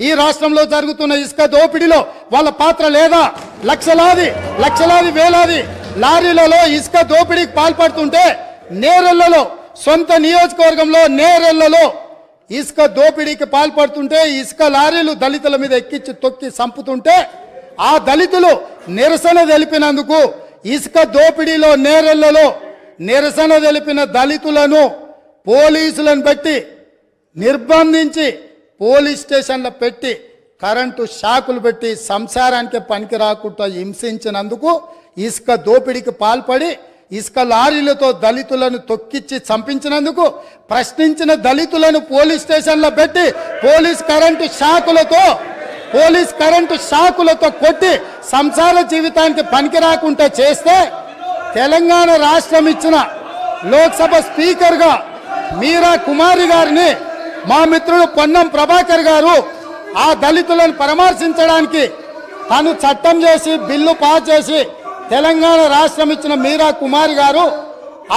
ఈ రాష్ట్రంలో జరుగుతున్న ఇసుక దోపిడీలో వాళ్ళ పాత్ర లేదా? లక్షలాది లక్షలాది వేలాది లారీలలో ఇసుక దోపిడీకి పాల్పడుతుంటే నేరెళ్ళలో సొంత నియోజకవర్గంలో నేరెళ్ళలో ఇసుక దోపిడీకి పాల్పడుతుంటే ఇసుక లారీలు దళితుల మీద ఎక్కించి తొక్కి సంపుతుంటే ఆ దళితులు నిరసన తెలిపినందుకు ఇసుక దోపిడీలో నేరెళ్ళలో నిరసన తెలిపిన దళితులను పోలీసులను పెట్టి నిర్బంధించి పోలీస్ స్టేషన్లో పెట్టి కరెంటు షాకులు పెట్టి సంసారానికి పనికి రాకుండా హింసించినందుకు ఇసుక దోపిడీకి పాల్పడి ఇసుక లారీలతో దళితులను తొక్కిచ్చి చంపించినందుకు ప్రశ్నించిన దళితులను పోలీస్ స్టేషన్లో పెట్టి పోలీస్ కరెంటు షాకులతో పోలీస్ కరెంటు షాకులతో కొట్టి సంసార జీవితానికి పనికి రాకుండా చేస్తే తెలంగాణ రాష్ట్రం ఇచ్చిన లోక్సభ స్పీకర్గా మీరా కుమారి గారిని మా మిత్రుడు పొన్నం ప్రభాకర్ గారు ఆ దళితులను పరామర్శించడానికి తను చట్టం చేసి బిల్లు పాస్ చేసి తెలంగాణ రాష్ట్రం ఇచ్చిన మీరా కుమారి గారు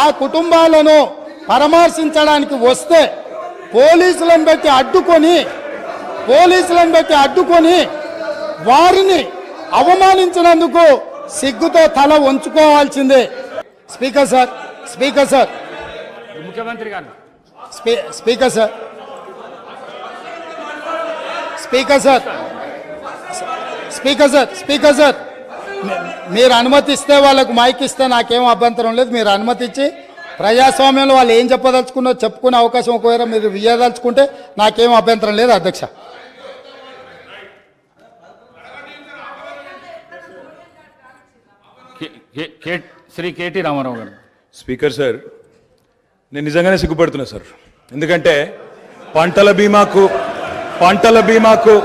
ఆ కుటుంబాలను పరామర్శించడానికి వస్తే పోలీసులను పెట్టి అడ్డుకొని పోలీసులను పెట్టి అడ్డుకొని వారిని అవమానించినందుకు సిగ్గుతో తల వంచుకోవాల్సిందే. Speaker sir speaker sir. ముఖ్యమంత్రి గారు. స్పీ speaker sir. Speaker sir. Speaker sir speaker sir. మీరు అనుమతిస్తే వాళ్ళకు మైక్ ఇస్తే నాకేం అభ్యంతరం లేదు. మీరు అనుమతి ఇచ్చి ప్రజాస్వామ్యంలో వాళ్ళు ఏం చెప్పదలుచుకున్నో చెప్పుకునే అవకాశం ఒకవేళ మీరు ఇయ్యదలుచుకుంటే నాకేం అభ్యంతరం లేదు అధ్యక్ష. శ్రీ కేటీ రామారావు గారు. స్పీకర్ సార్ నేను నిజంగానే సిగ్గుపడుతున్నా సార్. ఎందుకంటే పంటల బీమాకు పంటల బీమాకు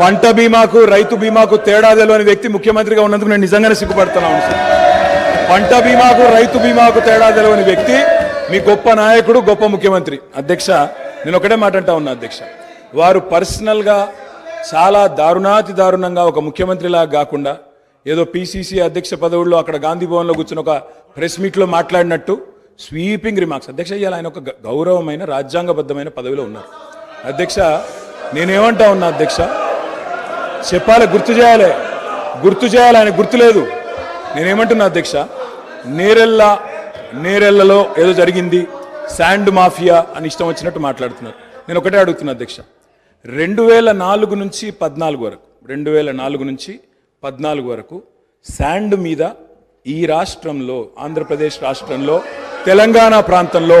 పంట బీమాకు రైతు బీమాకు తేడా తెలియని వ్యక్తి ముఖ్యమంత్రిగా ఉన్నందుకు నేను నిజంగానే సిగ్గుపడుతున్నాను. సార్ పంట బీమాకు రైతు బీమాకు తేడా తెలియని వ్యక్తి మీ గొప్ప నాయకుడు గొప్ప ముఖ్యమంత్రి. అధ్యక్ష నేను ఒకటే మాట అంటా ఉన్నా అధ్యక్ష. వారు పర్సనల్గా చాలా దారుణాతి దారుణంగా ఒక ముఖ్యమంత్రిలాగా కాకుండా ఏదో పిసిసి అధ్యక్ష పదవుల్లో అక్కడ గాంధీ భవన్లో కూర్చుని ఒక ప్రెస్ మీట్లో మాట్లాడినట్టు స్వీపింగ్ రిమార్క్స్. అధ్యక్ష ఇవాళ ఆయన ఒక గౌరవమైన రాజ్యాంగబద్ధమైన పదవిలో ఉన్నారు. అధ్యక్ష నేనేమంటా ఉన్నా అధ్యక్ష? చెప్పాలి గుర్తు చేయాలి. గుర్తు చేయాలి ఆయన గుర్తు లేదు. నేనేమంటున్నా అధ్యక్ష? నేరెళ్ళ నేరెళ్ళలో ఏదో జరిగింది. శాండ్ మాఫియా అని ఇష్టం వచ్చినట్టు మాట్లాడుతున్నారు. నేను ఒకటే అడుగుతున్నా అధ్యక్ష. రెండు వేల నాలుగు నుంచి పద్నాలుగు వరకు రెండు వేల నాలుగు నుంచి పద్నాలుగు వరకు శాండ్ మీద ఈ రాష్ట్రంలో ఆంధ్రప్రదేశ్ రాష్ట్రంలో తెలంగాణ ప్రాంతంలో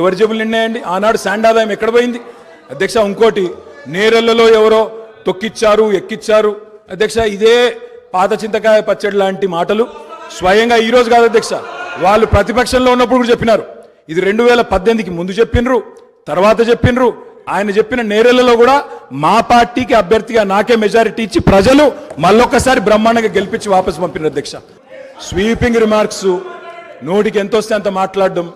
ఎవరి జేబులు నిండాయండి? ఆనాడు శాండ్ ఆదాయం ఎక్కడ పోయింది? అధ్యక్ష ఇంకోటి నేరళ్ళలో ఎవరో తొక్కిచ్చారు ఎక్కిచ్చారు. అధ్యక్ష ఇదే పాత చింతకాయ పచ్చడి లాంటి మాటలు. స్వయంగా ఈరోజు కాదు అధ్యక్ష వాళ్ళు ప్రతిపక్షంలో ఉన్నప్పుడు కూడా చెప్పినారు. ఇది రెండు వేల పద్దెనిమిదికి ముందు చెప్పినరు తర్వాత చెప్పినరు. ఆయన చెప్పిన నేరలలో కూడా మా పార్టీకి అభ్యర్థిగా నాకే మెజారిటీ ఇచ్చి ప్రజలు మళ్ళొక్కసారి బ్రహ్మాండంగా గెలిపించి వాపసు పంపిన అధ్యక్ష. స్వీపింగ్ రిమార్క్స్ నోటికి ఎంత వస్తే అంత మాట్లాడడం.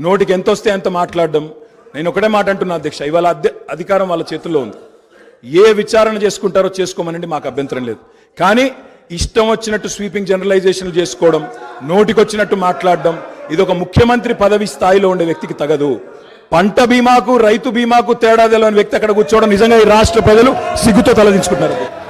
నోటికి ఎంత వస్తే అంత మాట్లాడడం. నేను ఒకటే మాట అంటున్నా అధ్యక్ష ఇవాళ అధ్య- అధికారం వాళ్ళ చేతుల్లో ఉంది. ఏ విచారణ చేసుకుంటారో చేసుకోమనండి మాకు అభ్యంతరం లేదు. కానీ ఇష్టం వచ్చినట్టు స్వీపింగ్ జనరలైజేషన్లు చేసుకోవడం నోటికొచ్చినట్టు మాట్లాడడం ఇది ఒక ముఖ్యమంత్రి పదవి స్థాయిలో ఉండే వ్యక్తికి తగదు. పంట బీమాకు రైతు బీమాకు తేడా తెలియని వ్యక్తి అక్కడ కూర్చోవడం నిజంగా ఈ రాష్ట్ర ప్రజలు సిగ్గుతో తలదించుకుంటారు